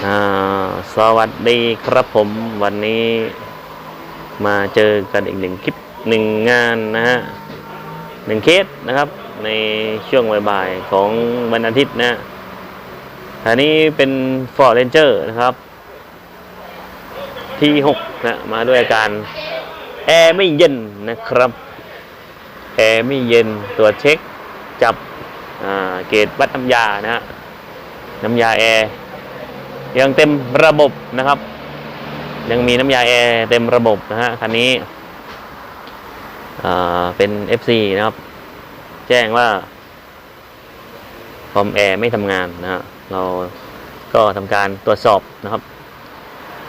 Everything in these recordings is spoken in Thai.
สวัสดีครับผมวันนี้มาเจอกันอีกหนึ่งคลิปหนึ่งงานนะฮะหนึ่งเคสนะครับ ในช่วงบ่ายๆของวันอาทิตย์นะฮะอันนี้เป็น Ford Ranger นะครับ ที่6นะมาด้วยอาการแอร์ไม่เย็นนะครับแอร์ไม่เย็นตรวจเช็คจับเกรดวัดน้ำยานะฮะน้ำยาแอร์ ยังเต็มระบบนะครับ ยังมีน้ำยาแอร์เต็มระบบนะฮะคันนี้เป็น FC นะครับ แจ้งว่าคอมแอร์ไม่ทำงานนะฮะเราก็ทำการตรวจสอบนะครับ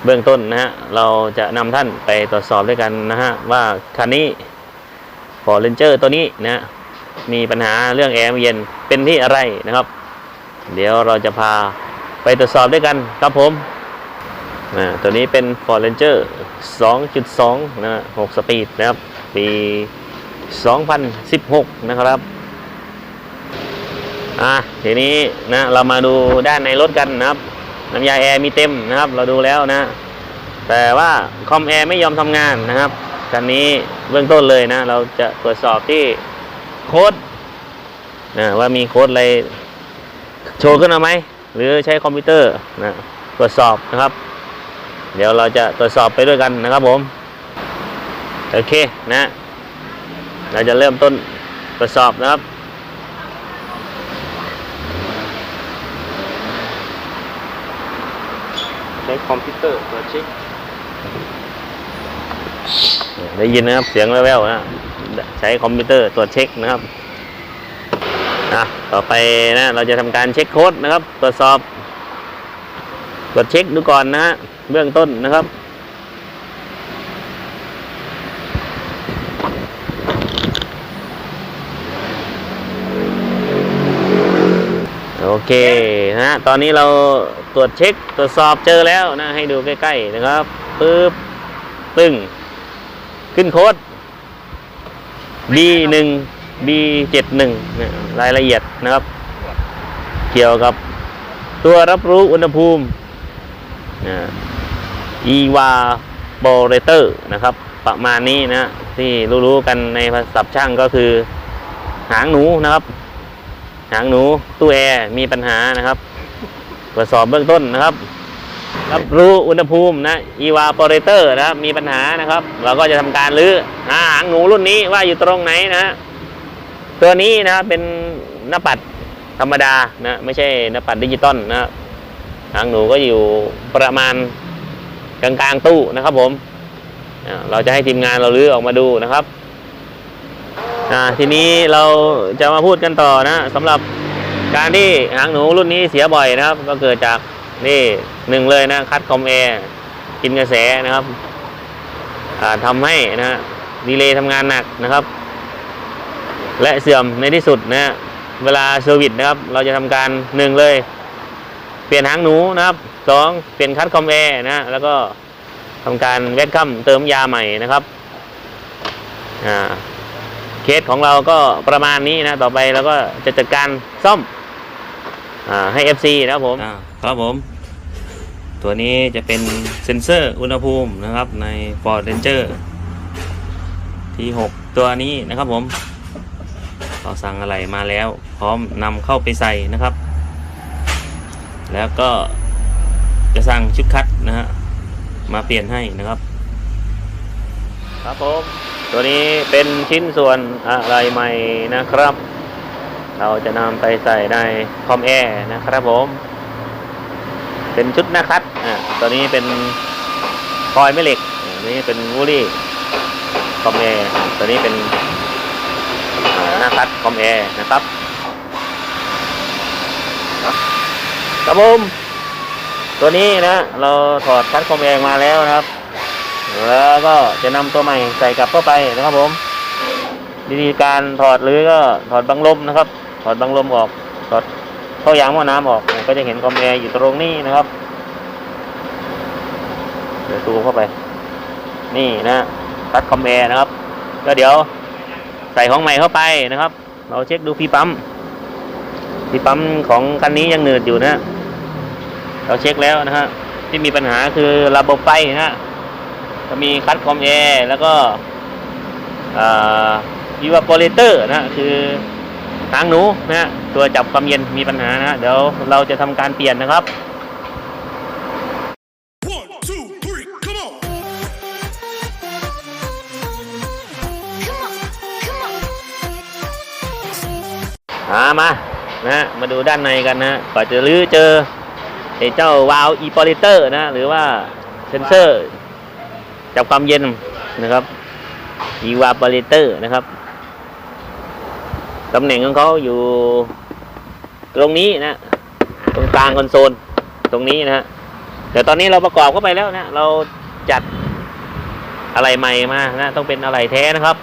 เบื้องต้นนะฮะเราจะนำท่านไปตรวจสอบด้วยกันนะฮะว่าคันนี้ฟอร์เรนเจอร์ตัวนี้นะฮะมีปัญหาเรื่องแอร์ไม่เย็นเป็นที่อะไรนะครับ เดี๋ยวเราจะพา ไปตรวจสอบด้วยกันครับผมอ่าตัวนี้เป็น Ford Ranger 2.2 นะ 6 สปีดนะครับ ปี 2016 นะครับ อะทีนี้นะเรามาดูด้านในรถกันนะครับ น้ำยาแอร์มีเต็มนะครับ เราดูแล้วนะ แต่ว่าคอมแอร์ไม่ยอมทำงานนะครับคันนี้เบื้องต้นเลยนะ เราจะตรวจสอบที่โค้ดนะว่ามีโค้ดอะไรโชว์ขึ้นมาไหม หรือใช้คอมพิวเตอร์นะตรวจสอบนะครับ เดี๋ยวเราจะตรวจสอบไปด้วยกันนะครับผมโอเคนะเราจะเริ่มต้นตรวจสอบนะครับใช้คอมพิวเตอร์ตรวจเช็คได้ยินนะครับเสียงแว่วๆนะใช้คอมพิวเตอร์ตรวจเช็คนะครับ อะต่อไปนะเราจะทำการเช็คโค้ดนะครับ ตรวจสอบตรวจเช็คดูก่อนนะฮะเบื้องต้นนะครับโอเคนะฮะตอนนี้เราตรวจเช็คตรวจสอบเจอแล้วนะให้ดูใกล้ๆนะครับปึ๊บปึ้งขึ้นโค้ด B1 B71 นะรายละเอียดนะครับ เกี่ยวกับตัวรับรู้อุณหภูมินะ evaporator นะครับ ประมาณนี้นะที่รู้ๆกันในภาษาช่างก็คือ หางหนูนะครับ หางหนูตู้แอร์มีปัญหานะครับ ตรวจสอบเบื้องต้นนะครับ รับรู้อุณหภูมินะ evaporator นะครับมีปัญหานะครับ เราก็จะทำการรื้อหาหางหนูรุ่นนี้ว่าอยู่ตรงไหนนะ ตัวนี้นะครับเป็นหน้าปัดธรรมดานะไม่ใช่หน้าปัดดิจิตอลนะหางหนูก็อยู่ประมาณกลางๆตู้นะครับผมเราจะให้ทีมงานเราลื้อออกมาดูนะครับทีนี้เราจะมาพูดกันต่อนะสำหรับการที่หางหนูรุ่นนี้เสียบ่อยนะครับ ก็เกิดจากนี่หนึ่งเลยนะคัดคอมแอร์กินกระแสนะครับทำให้นะฮะดีเลย์ทำงานหนักนะครับ และเสื่อมในที่สุดนะฮะเวลาเซอร์วิสนะครับ เราจะทำการหนึ่งเลย เปลี่ยนหางหนูนะครับสองเปลี่ยนคัดคอมแอร์นะฮะแล้วก็ทำการแวดคัมเติมยาใหม่นะครับอ่าเคสของเราก็ประมาณนี้นะ ต่อไปเราก็จะจัดการซ่อมอ่าให้ FC นะครับผมครับผม ตัวนี้จะเป็นเซ็นเซอร์อุณหภูมินะครับใน Ford Ranger ที่6ตัวนี้นะครับผม เราสั่งอะไรมาแล้ว พร้อมนำเข้าไปใส่นะครับ แล้วก็จะสั่งชุดคัดนะฮะมาเปลี่ยนให้นะครับ ครับผมตัวนี้เป็นชิ้นส่วนอะไรใหม่นะครับ เราจะนำไปใส่ในคอมแอร์นะครับผม เป็นชุดน้าคัดอ่าตัวนี้เป็นคอยแม่เหล็กอันนี้เป็นวูลี่คอมแอร์ตัวนี้เป็น หน้าคัดคอมแอร์นะครับครับผมตัวนี้นะเราถอดคัดคอมแอร์มาแล้วนะครับ แล้วก็จะนำตัวใหม่ใส่กลับเข้าไปนะครับผม วิธีการถอดหรือก็ถอดบังลมนะครับ ถอดบังลมออก ถอดเข้ายางหม้อน้ำออก ก็จะเห็นคอมแอร์อยู่ตรงนี้นะครับเดี๋ยวซูมเข้าไป นี่นะคัดคอมแอร์นะครับ ก็เดี๋ยว ใส่ของใหม่เข้าไปนะครับ เราเช็คดูพีปั๊มพีปั๊มของคันนี้ยังหนืดอยู่นะเราเช็คแล้วนะฮะที่มีปัญหาคือระบบไฟนะฮะจะมีคัดคอมแอร์แล้วก็อีวาโปเลเตอร์นะคือหางหนูนะตัวจับความเย็นมีปัญหานะเดี๋ยวเราจะทำการเปลี่ยนนะครับามานะฮะมาดูด้านในกันนะฮะก่อนจะลื้อเจอไอ้เจ้าวาล์วอีโปลิเตอร์นะหรือว่าเซนเซอร์จับความเย็นนะครับอีวาโปลิเตอร์นะครับตำแหน่งของเขาอยู่ตรงนี้นะ ตรงกลางคอนโซลตรงนี้นะฮะเดี๋ยวตอนนี้เราประกอบเข้าไปแล้วนะเราจัดอะไรใหม่มานะต้องเป็นอะไรแท้นะครับ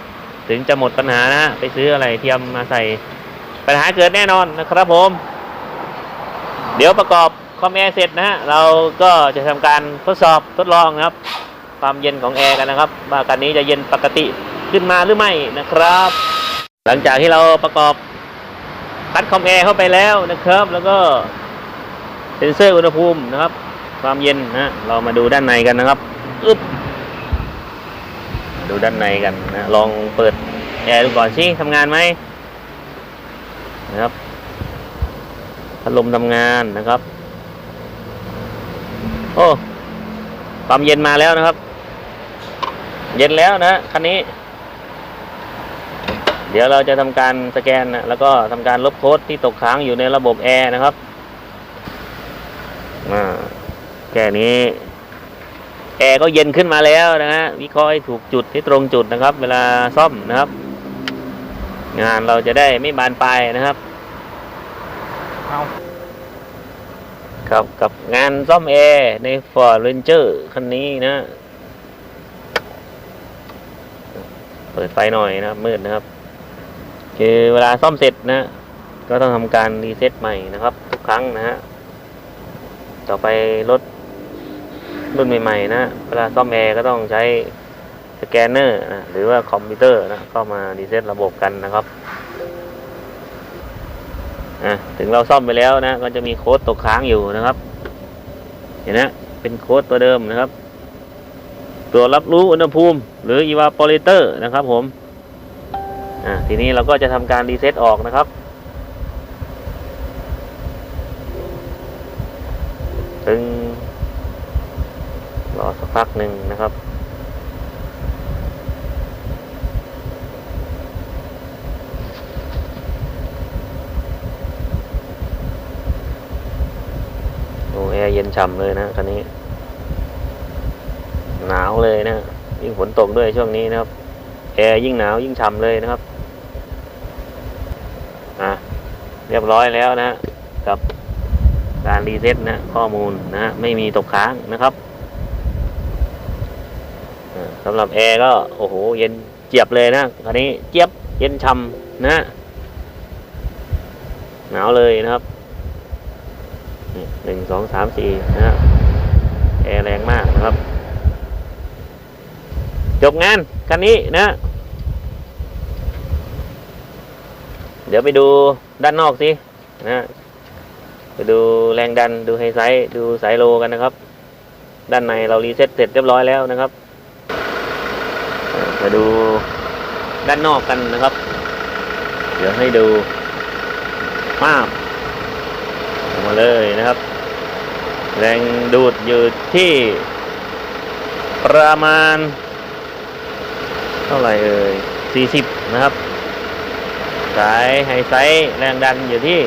ถึงจะหมดปัญหานะฮะไปซื้ออะไรเทียมมาใส่ ปัญหาเกิดแน่นอนนะครับผม เดี๋ยวประกอบคอมแอร์เสร็จนะฮะเราก็จะทำการทดสอบทดลองนะครับ ความเย็นของแอร์กันนะครับว่ากันนี้จะเย็นปกติขึ้นมาหรือไม่นะครับ หลังจากที่เราประกอบคัดคอมแอร์เข้าไปแล้วนะครับ แล้วก็เซ็นเซอร์อุณหภูมินะครับ ความเย็นนะเรามาดูด้านในกันนะครับอึ๊บดูด้านในกันนะลองเปิดแอร์ดูก่อนสิทำงานไหม นะครับพัดลมทำงานนะครับ โอ้ความเย็นมาแล้วนะครับ เย็นแล้วนะคันนี้ เดี๋ยวเราจะทำการสแกนนะแล้วก็ทำการลบโค้ดที่ตกค้างอยู่ในระบบแอร์นะครับแค่นี้แอร์ก็เย็นขึ้นมาแล้วนะฮะวิเคราะห์ถูกจุดที่ตรงจุดนะครับ เวลาซ่อมนะครับ งานเราจะได้ไม่บานปลายนะครับครับกับงานซ่อมแอร์ใน Ford Ranger คันนี้นะ เปิดไฟหน่อยนะครับ มืดนะครับ คือเวลาซ่อมเสร็จนะ ก็ต้องทำการรีเซ็ตใหม่นะครับ ทุกครั้งนะฮะต่อไปรถรุ่นใหม่ ๆ นะ เวลาซ่อมแอร์ก็ต้องใช้ส แกนเนอร์นะหรือว่าคอมพิวเตอร์นะเข้ามารีเซ็ตระบบกันนะครับอะถึงเราซ่อมไปแล้วนะ ก็จะมีโค้ดตกค้างอยู่นะครับ เห็นนะเป็นโค้ดตัวเดิมนะครับ ตัวรับรู้อุณหภูมิ หรือ evaporator นะครับ ผมอะทีนี้เราก็จะทำการรีเซ็ตออกนะครับ ถึงรอสักพักหนึ่งนะครับ โอ้แอร์เย็น ฉ่ำเลยนะคันนี้ หนาวเลยนะยิ่งฝนตกด้วยช่วงนี้นะครับ แอร์ยิ่งหนาวยิ่งฉ่ำเลยนะครับอะเรียบร้อยแล้วนะกับการรีเซ็ตนะข้อมูลนะไม่มีตกค้างนะครับสำหรับแอร์ก็โอ้โหเย็นเจี๊ยบเลยนะคันนี้เจี๊ยบเย็นฉ่ำนะหนาวเลยนะครับ หนึ่งสองสามสี่นะแอร์แรงมากนะครับ จบงานคันนี้นะ เดี๋ยวไปดูด้านนอกสินะไปดูแรงดันดูไฮไซส์ดูสายโลกันนะครับ ด้านในเรารีเซ็ตเสร็จเรียบร้อยแล้วนะครับมาดูด้านนอกกันนะครับ เดี๋ยวให้ดูมาบออกมา เลยนะครับ แรงดูดอยู่ที่ ประมาณ เท่าไหร่เอ่ย40 นะครับ สายไฮไซส์แรงดันอยู่ที่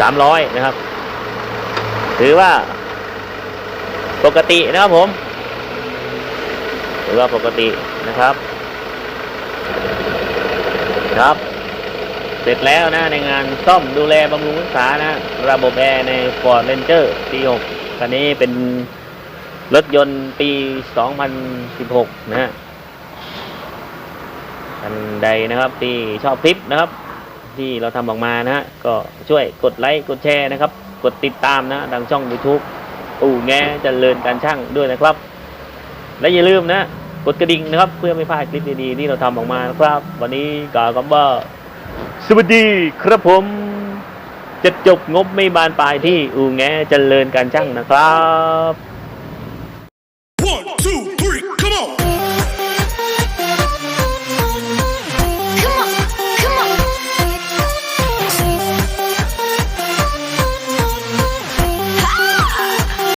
สามร้อยนะครับ ถือว่า ปกตินะครับผม ถือว่าปกตินะครับ ครับ เสร็จแล้วนะในงานซ่อมดูแลบำรุงรักษานะ ระบบแอร์ใน Ford Ranger ปี6คันนี้เป็นรถยนต์ปี 2016 นะฮะท่านใดนะครับที่ชอบคลิปนะครับ ที่เราทำออกมานะฮะก็ช่วยกดไลค์กดแชร์นะครับ กดติดตามนะดังช่อง YouTube อู่แงเจริญการช่างด้วยนะครับ และอย่าลืมนะ กดกระดิ่งนะครับ เพื่อไม่พลาดคลิปดีๆที่เราทำออกมานะครับ วันนี้กล่าวคำว่า สวัสดีครับผม จะจบงบไม่บานปลายที่อูแงเจริญการช่างนะครับ